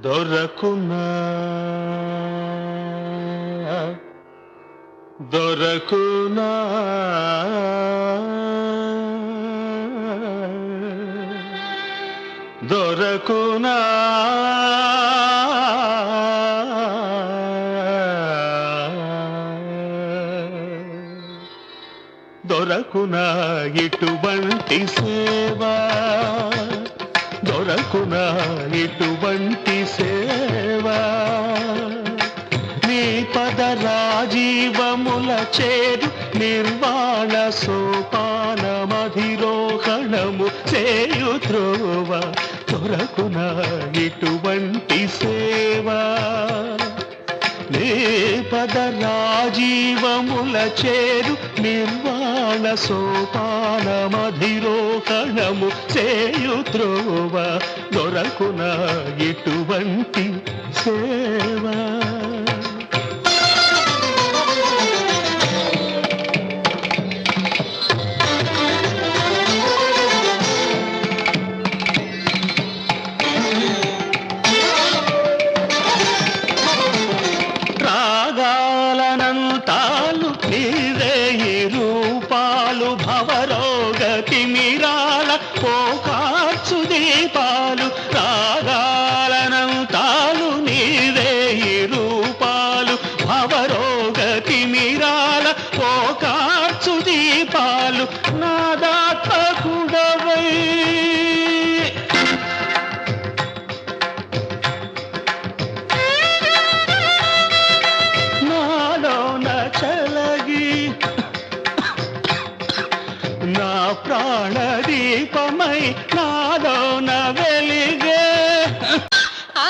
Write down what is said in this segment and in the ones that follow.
దొరకునా? దొరకునా? దొరకునా? దొరకునా ఇటువంటి సేవా? కొరకున ఇటువంటి సేవ. నీ పద రాజీవముల చేరు నిర్వాణ సోపాన మధిరోహణము చేయు ధ్రువ కొరకున ఇటువంటి సేవ. నీ పద రాజీవముల చేరు నిర్వాణ సోపాన మధిరోహణము చేయుద్రోవ దొరకున ఇటువంటి సేవా. దీపాలు నాదాత్మకుడవై నాలోన చలగి నా ప్రాణ దీపమై నాలోన వెలిగే. ఆ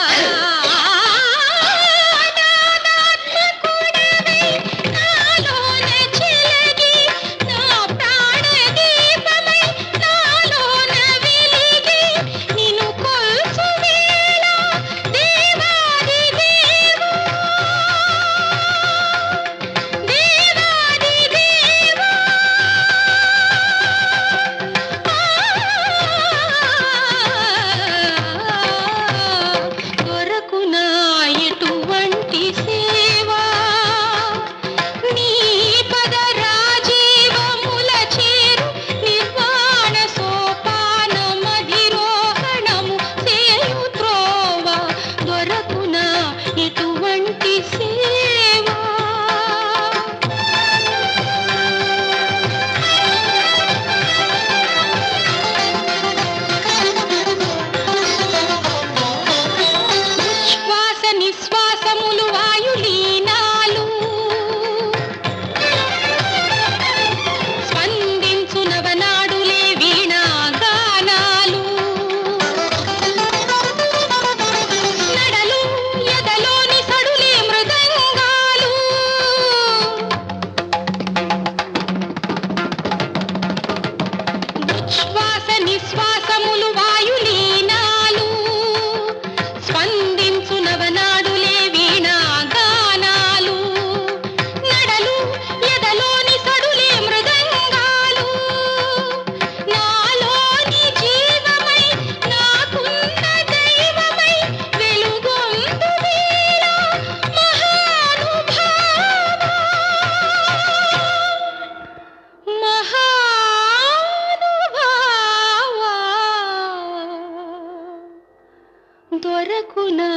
बना దొరకునా?